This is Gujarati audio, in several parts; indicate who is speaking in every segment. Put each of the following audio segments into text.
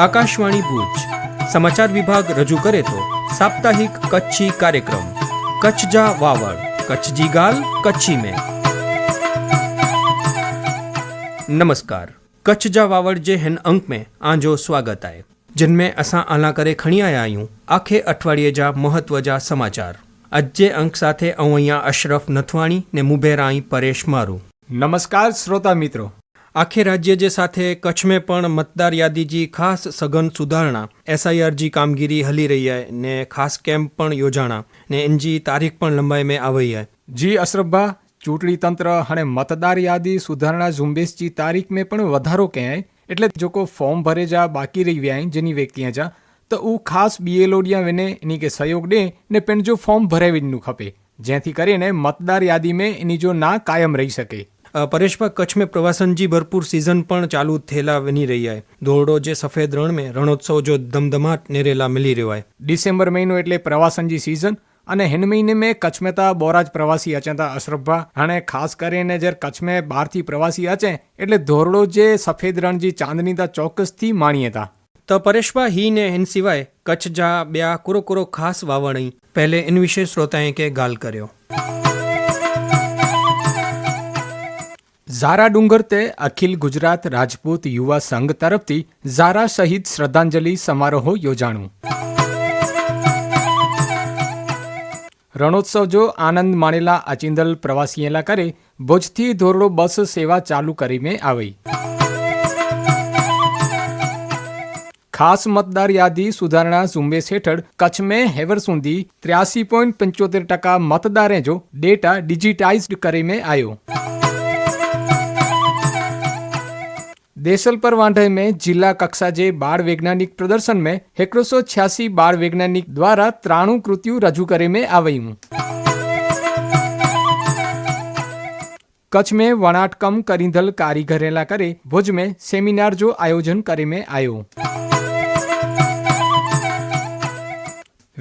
Speaker 1: આકાશવાણી ભુજ સમાચાર વિભાગ રજૂ કરે તો સાપ્તાહિક કચ્છી કાર્યક્રમ કચ્છ જા વાવડ કચ્છ જી ગાલ કચ્છી में नमस्कार कच्छ जा वावड़ जे हिन अंक में आंजो स्वागत आहे जिन में असां आला करे खणी आया आहियूं आखे अठवाड़िए जा महत्व जा समाचार अॼु जे अंक સાથે હું અહીંયા અશરફ નથવાણી ને મુભેરાઈ પરેશ મારું
Speaker 2: નમસ્કાર શ્રોતા મિત્રો
Speaker 1: આખે રાજ્ય જે સાથે કચ્છ મેં પણ મતદાર યાદીજી ખાસ સઘન સુધારણા, એસઆઈઆરજી કામગીરી હલી રહી હૈ ને ખાસ કેમ્પ પણ યોજાણા ને એનજી તારીખ પણ લંબાઈ મેં આવી હૈ.
Speaker 2: જી અશરફભા, ચૂંટણી તંત્ર અને મતદાર યાદી સુધારણા ઝુંબેશજી તારીખ મેં પણ વધારો ક્યાંય? એટલે જોકો ફોર્મ ભરે જા, બાકી રહી વ્યાય, જેની વ્યક્તિયા જા, તો હું ખાસ બીએલઓ ડિયા વેને એની કે સહયોગ દે ને પણ જો ફોર્મ ભરાવી ખપે. જેથી કરીને મતદાર યાદી મેં એની જો ના કાયમ રહી શકે.
Speaker 1: પરેશભાઈ કચ્છ में પ્રવાસન જી ભરપૂર सीज़न પણ ચાલુ થયેલા વની રહી आहे ધોરડો જે સફેદ રણ में રણોત્સવ જો ધમધમાટ નેરેલા મિલી રહ્યો आहे
Speaker 2: ડિસેમ્બર મહિનો એટલે પ્રવાસન जी सीज़न અને हिन महीने में कच्छ में त बोराज प्रवासी अचनि था अशरफभा हाणे ख़ासि करे जर कच्छ में ॿाहिरि प्रवासी अचे એટલે ધોરડો જે સફેદ રણ जी ચાંદની તા ચોક્કસથી માણીએ था
Speaker 1: તો પરેશભાઈ હી ને હિન સિવાય કચ્છ જા બ્યા કુરો કુરો ખાસ વાવણઈ પહેલે ઇન વિશે શ્રોતાએ કે ગાલ કર્યો
Speaker 2: ઝારા ડુંગરતે અખિલ ગુજરાત રાજપૂત યુવા સંઘ તરફથી ઝારા શહીદ શ્રદ્ધાંજલિ સમારોહ યોજાણું. રણોત્સવ જો આનંદ માણેલા અચિંદલ પ્રવાસીએલા કરે, ભુજથી ધોરડો બસ સેવા ચાલુ કરીને આવી. ખાસ મતદાર યાદી સુધારણા ઝુંબેશ હેઠળ કચ્છ મેં હેવર સુધી ત્ર્યાસી પોઈન્ટ પંચોતેર ટકા મતદારે જો ડેટા ડિજિટાઇઝડ કરીને આવ્યો देसलपर वांढे में जिला कक्षा जे बाल वैज्ञानिक प्रदर्शन में एक सौ छियासी बाल वैज्ञानिक द्वारा त्राणु कृतियूं रजू करे में आयूं कच्छ में वणाट कम करींदल कारीगरेला करे भुज में सेमिनार जो आयोजन करे में आयो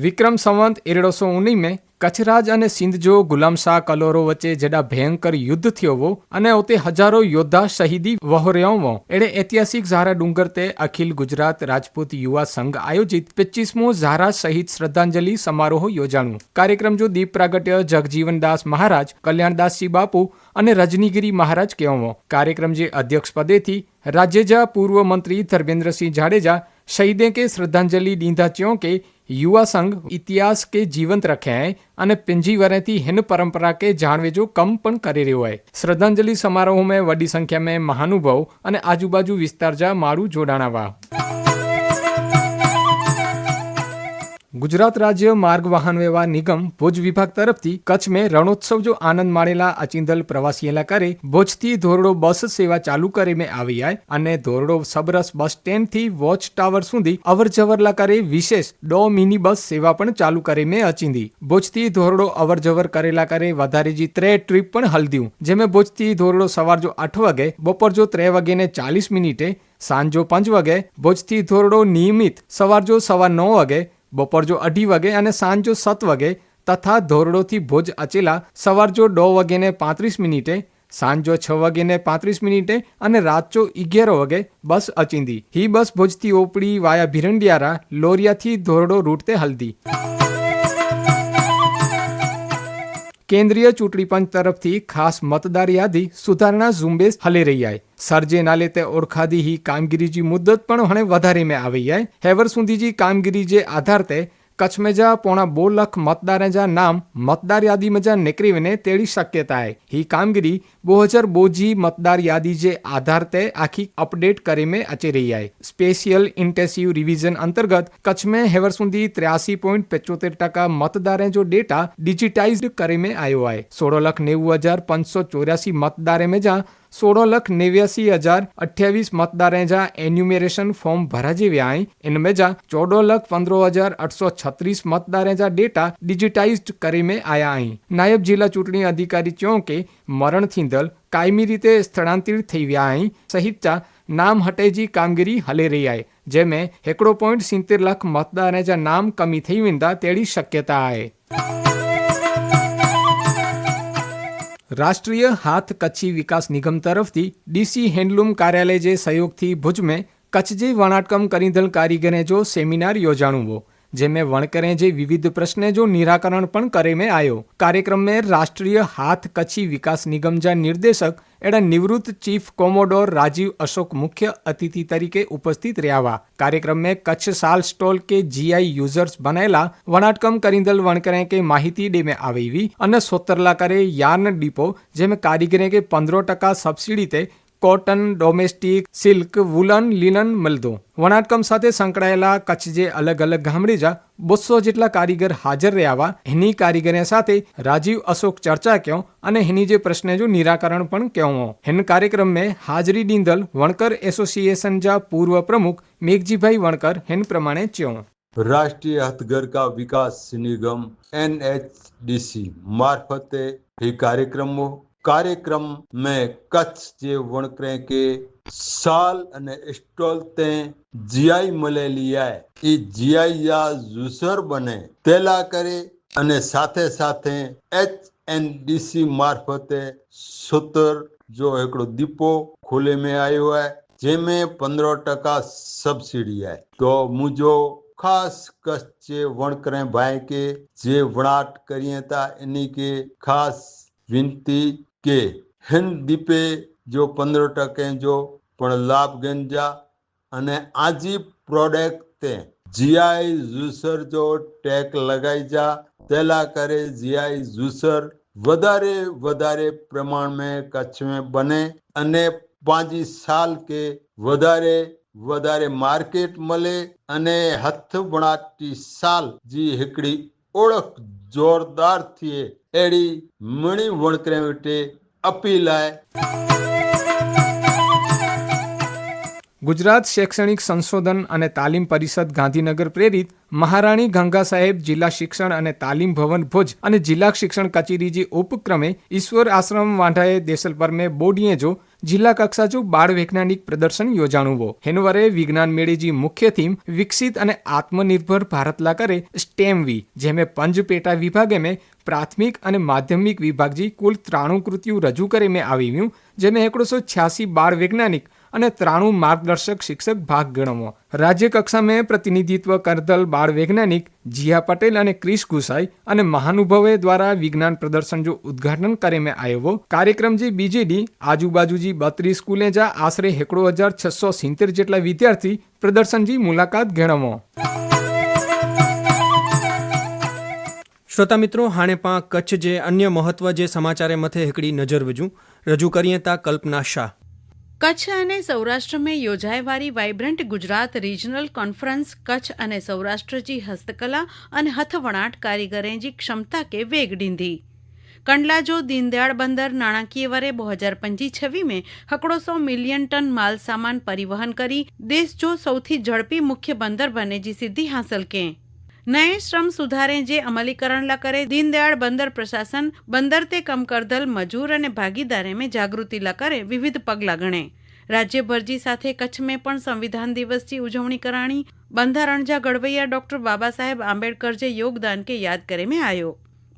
Speaker 2: વિક્રમ સંવંત એરડોસો ઉણીમે કચ્છરાજ અને સિંધજો ગુલામશાહ કલોરો વચ્ચે જેડા ભયંકર યુદ્ધ થયો અને ઉતે હજારો યોદ્ધા શહીદી વહોર્યાઓ એડે ઐતિહાસિક ઝારા ડુંગર તે અખિલ ગુજરાત રાજપૂત યુવા સંઘ આયોજિત પચીસમો ઝારા શહીદ શ્રદ્ધાંજલિ સમારોહ યોજાણું. કાર્યક્રમ જો દીપ પ્રાગટ્ય જગજીવનદાસ મહારાજ કલ્યાણદાસજી બાપુ અને રજનીગીરી મહારાજ કહેવો કાર્યક્રમ જે અધ્યક્ષ પદેથી રાજ્યજા પૂર્વ મંત્રી ધર્મેન્દ્રસિંહ જાડેજા શહીદે કે શ્રદ્ધાંજલિ દીધા ચ્યો કે યુવા સંઘ ઇતિહાસ કે જીવંત રખ્યા હૈ અને પિંજી વરેથી હિન પરંપરા કે जाणवे जो કમ પણ કરી રહ્યો હોય. શ્રદ્ધાંજલિ समारोह में વડી संख्या में મહાનુભાવ અને આજુબાજુ વિસ્તાર જા મારું જોડાણાવા. ગુજરાત રાજ્ય માર્ગ વાહન વ્યવહાર નિગમ ભુજ વિભાગ તરફથી કચ્છ મેં રણોત્સવ જો આનંદ માણેલા અચિંદલ પ્રવાસી કરે ભુજથી ધોરડો બસ સેવા ચાલુ કરી મેં આવી આય અને ધોરડો સબરસ બસ સ્ટેન્ડથી વોચ ટાવર સુધી અવર જવર કરે વિશેષ ડો મિની બસ સેવા પણ ચાલુ કરી મેં અચિંદી ભુજથી ધોરડો અવર જવર કરેલા કરે વધારેજી ત્રે ટ્રીપ પણ હલદ્યું, જેમાં ભુજથી ધોરડો સવાર જો આઠ વાગે બપોર જો ત્રે વાગે ને ચાલીસ મિનિટે, સાંજો પાંચ વાગે, ભુજથી ધોરડો નિયમિત સવાર જો સવા નવ વાગે બપોર જો અઢી વાગે અને સાંજ સત વાગે તથા ધોરડોથી ભુજ અચેલા સવાર જો દો વાગે ને પાંત્રીસ મિનિટે, સાંજ છ વાગે ને પાંત્રીસ મિનિટે અને રાત જો અગિયાર વાગે બસ અચિંદી. હી બસ ભુજથી ઓપડી વાયા ભિરંડિયારા, લોરિયાથી ધોરડો રૂટતે હલદી. કેન્દ્રીય ચૂંટણી પંચ તરફથી ખાસ મતદાર યાદી સુધારણા ઝુંબેશ હલે રહી આય. સરજે નાલે તે ઓળખાદી ही કામગીરીજી મુદ્દત પણ હણે વધારે મેં આવી આય. હેવર સુધીજી કામગીરી જે આધાર તે કચ્છ में जा पौणा ॿ लख मतदारनि जा नाम मतदार यादी में जा निकिरी वञे तहिड़ी शक्यता आहे ही कामगिरी ॿ हज़ार ॿ जी मतदार यादी जे आधार ते आखी अपडेट करे में अचे रही आहे स्पेशियल इंटेंसिव रिवीजन अंतर्गत कच्छ में हेवर सुधी त्रियासी पॉइंट पंचोतेर टका मतदार जो डेटा डिजिटाइज्ड करे में आयो आहे सोरहं लख नेव हज़ार पंज सौ चोरासी मतदार में जा सोरहं लख नेव्यासी हज़ार अठावीस मतदारे जा एन्यूमरेशन फॉर्म भराजे विया आहिनि इन में जा चोॾहं लख पंद्रहं हज़ार अठ सौ छत्रीस मतदारे जा डेटा ડિજિટાઇઝડ કરી में આયા અહીં નાયબ જિલ્લા ચૂંટણી અધિકારી ચયો કે મરણ થીંદલ કાયમી રીતે સ્થળાંતરિત થઈ વિયા અહીં સહિત નામ હટેજી કામગીરી હલે રહી आहे जंहिंमें हिकिड़ो पॉइंट सितर लख मतदार जा नाम कमी थी वेंदा तहिड़ी शक्यता आहे રાષ્ટ્રીય હાથ કચ્છી વિકાસ નિગમ તરફથી ડીસી હેન્ડલૂમ કાર્યાલય જે સહયોગથી ભુજમે કચ્છજી વણાટકમ કરીધલ કારીગરે જો સેમિનાર યોજાણું वो જેમે વણકરે જે વિવિધ પ્રશ્ને જો નિરાકરણ પણ કરે में आयो कार्यक्रम में राष्ट्रीय हाथ कच्छी विकास निगम जा निर्देशक एड़ा निवृत्त चीफ कोमोडोर राजीव अशोक मुख्य अतिथि तरीके उपस्थित રહ્યા हुआ कार्यक्रम में कच्छ साल स्टॉल के जीआई यूजर्स બનેલા વણાટકમ કરીંદલ વણકરે કે માહિતી ડે में આવી हुई અને સોતરલા કરે યાર્ન ડીપો જેમે કારીગરે કે પંદરો ટકા સબસિડી તે cotton, domestic, silk, woollen, linen, મલદો. વણાટકમ સાથે સંકળાયેલા કચ્છ જે અલગ અલગ ગામડીજા બસો જેટલા કારીગર હાજર રહ્યા એની કારીગરને સાથે રાજીવ અશોક ચર્ચા ક્યો અને એની જે પ્રશ્ન જો નિરાકરણ પણ ક્યો હેન કાર્યક્રમ મેં હાજરી દીંદલ વણકર એસોસિએશન જા પૂર્વ પ્રમુખ મેઘજીભાઈ વણકર હેન પ્રમાણે ચ્યો
Speaker 3: રાષ્ટ્રીય હથગર કા વિકાસ નિગમ એનએચડીસી મારફતે એ કાર્યક્રમો कार्यक्रम में कच्छ जे वणकरे के साल અને સ્ટોલ તે જીઆઈ મળેલી આય એ જીઆઈ યા જુસર બને તેલા કરે અને સાથે સાથે એચ એન ડીસી મારફતે સત્તર जो हिकिड़ो दीपो खुले में आयो आहे जंहिंमें पंद्रहं टका सब्सिडी आहे तो मुंहिंजो ख़ासि कच्छ जे वणकरे भाई के जे वणाट करिए था इन के ख़ासि કે હેન દીપે જો પંદર ટકે જો, પણ લાભ ગંજા અને આજી પ્રોડક્ટે જીઆઈ જ્યુસર જો ટેક લગાઈ જા, તેલા કરે જીઆઈ જ્યુસર વધારે વધારે પ્રમાણ મેં કચ્છ મેં બને અને પાંચી સાલ કે વધારે વધારે માર્કેટ મળે અને હથ વણાટી સાલ જી હિકડી ઓળખ જોરદાર થીએ. એડી મણી વણકરે અપીલાય.
Speaker 2: ગુજરાત શૈક્ષણિક સંશોધન અને તાલીમ પરિષદ ગાંધીનગર પ્રેરિત મહારાણી ગંગા સાહેબ જિલ્લા શિક્ષણ અને તાલીમ ભવન ભુજ અને જિલ્લા શિક્ષણ કચેરીજી ઉપક્રમે ઈશ્વર આશ્રમ વાંઢાએ દેસલપર મેં બોડીએ જો જિલ્લા કક્ષા જો બાળ વૈજ્ઞાનિક પ્રદર્શન યોજાણું હેનવરે વિજ્ઞાન મેળેજી મુખ્ય થીમ વિકસિત અને આત્મનિર્ભર ભારત લાકરે સ્ટેમ વી, જેમે પંજ પેટા વિભાગે મેં પ્રાથમિક અને માધ્યમિક વિભાગજી કુલ ત્રાણું કૃતિઓ રજૂ કરી મેં આવી જેમાં એકડોસો છ્યાસી બાળ વૈજ્ઞાનિક અને ત્રાણું માર્ગદર્શક શિક્ષક ભાગ ગણવો. રાજ્ય કક્ષામાં પ્રતિનિધિત્વ કરતલ બાળ વૈજ્ઞાનિક જીયા પટેલ અને ક્રિશ ગુસાઈ અને મહાનુભવે દ્વારા વિજ્ઞાન પ્રદર્શન જો ઉદઘાટન કરે મેં આવ્યો. કાર્યક્રમ જે બીજેડી આજુબાજુજી બત્રીસ સ્કૂલે જા આશરે એકડો હજાર છસો સિત્તેર જેટલા વિદ્યાર્થી પ્રદર્શનજી મુલાકાત ગણવો.
Speaker 1: શ્રોતા મિત્રો, હાણે પાં કચ્છ જે અન્ય મહત્વ જે સમાચારે મથે એકડી નજર વજું રજૂ કરીએ તા કલ્પના શાહ.
Speaker 4: કચ્છ અને સૌરાષ્ટ્ર મેં યોજાય વાળી vibrant Gujarat regional conference Kutch અને સૌરાષ્ટ્રજી હસ્તકલા અને હથવણાટ કારીગરેજી ક્ષમતા કે વેગ ડીંધી. કંડલાજો દીનદયાળ બંદર નાણાકીય વરે બે હજાર પંચી છવ્વી મેં હકડોસો મિલિયન ટન માલ સામાન પરિવહન કરી દેશ જો સૌથી ઝડપી મુખ્ય બંદર બને જી સિદ્ધિ હાંસલ કેં. નયે શ્રમ સુધારે જે અમલીકરણ લા કરે, દીનદયાળ બંદર પ્રશાસન બંદર તે કમ કરદલ મજૂર અને ભાગીદારે મેં જાગૃતિ લા કરે વિવિધ પગલાં ગણે. રાજ્યભરજી સાથે કચ્છ મેં પણ સંવિધાન દિવસની ઉજવણી કરાણી. બંધારણ રણજા ગડવૈયા ડોક્ટર બાબા સાહેબ આંબેડકર જે યોગદાન કે યાદ કરે મેં આયો.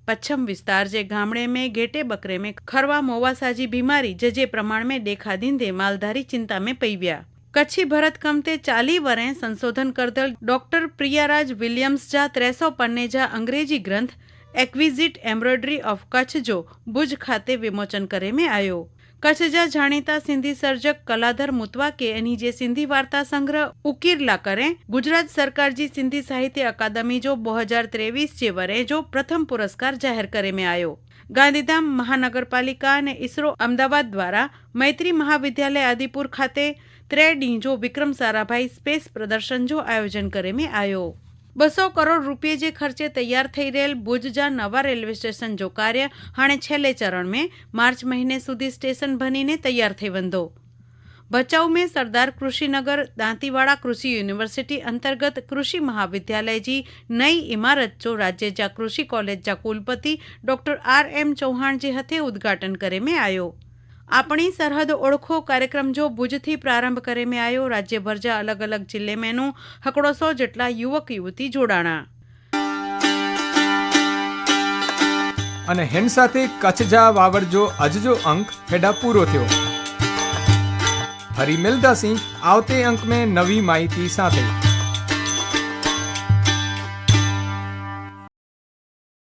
Speaker 4: પચ્છમ વિસ્તાર જે ગામડે મેં, ગેટે બકરે મેં, ખરવા મોવાસાજી બીમારી જે જે પ્રમાણ મેં દેખાદીન દે માલધારી ચિંતા મેં પૈવ્યા. કચ્છી ભરતકમ તે ચાલી વરે સંશોધન કરતલ ડોક્ટર પ્રિયારાજ વિલિયમ્સ જા ત્રેસો પન્નેજા અંગ્રેજી ગ્રંથ એક્વિઝિટ એમ્બ્રોઇડરી ઓફ કચ્છ જો ભુજ ખાતે વિમોચન કરે મેં આવ્યો કચ્છ જા જાણીતા સિંધી સર્જક કલાધર મુતવા કે એની જે સિંધી વાર્તા સંગ્રહ ઉકીરલા કરે, ગુજરાત સરકારજી સિંધી સાહિત્ય અકાદમી જો બે હજાર ત્રેવીસ જે વરે જો પ્રથમ પુરસ્કાર જાહેર કરે મેં આવ્યો ગાંધીધામ મહાનગરપાલિકા અને ઇસરો અમદાવાદ દ્વારા મૈત્રી મહાવિદ્યાલય આદિપુર ખાતે ત્રેડીંજો વિક્રમ સારાભાઈ સ્પેસ પ્રદર્શન જો આયોજન કરે મેં આયો. બસો કરોડ રૂપિયે જે ખર્ચે તૈયાર થઈ રહેલ ભુજજા નવા રેલવે સ્ટેશન જો કાર્ય હાણે છેલ્લે ચરણ મેં માર્ચ મહિને સુધી સ્ટેશન બનીને તૈયાર થઈ વંધો ભચાઉ में सरदार कृषि नगर दांतीवाड़ा कृषि यूनिवर्सिटी अंतर्गत कृषि महाविद्यालय जी नई इमारत जो राज्य जा कृषि कॉलेज जा कुलपति डॉक्टर आर एम चौहान जे हथे उद्घाटन करे में आयो આપણી સરહદ ઓળખો કાર્યક્રમ જો ભુજથી પ્રારંભ કરે में આયો રાજ્યભર જા અલગ અલગ જિલ્લે મેનું હકડો સો જેટલા યુવક યુવતી જોડાણા
Speaker 2: અને હેન સાથે કચ્છ જા વાવડ જો અજજો અંક હેડા પૂરો થયો ફરી સિંહ આવતે અંક મેં નવી માહિતી સાથે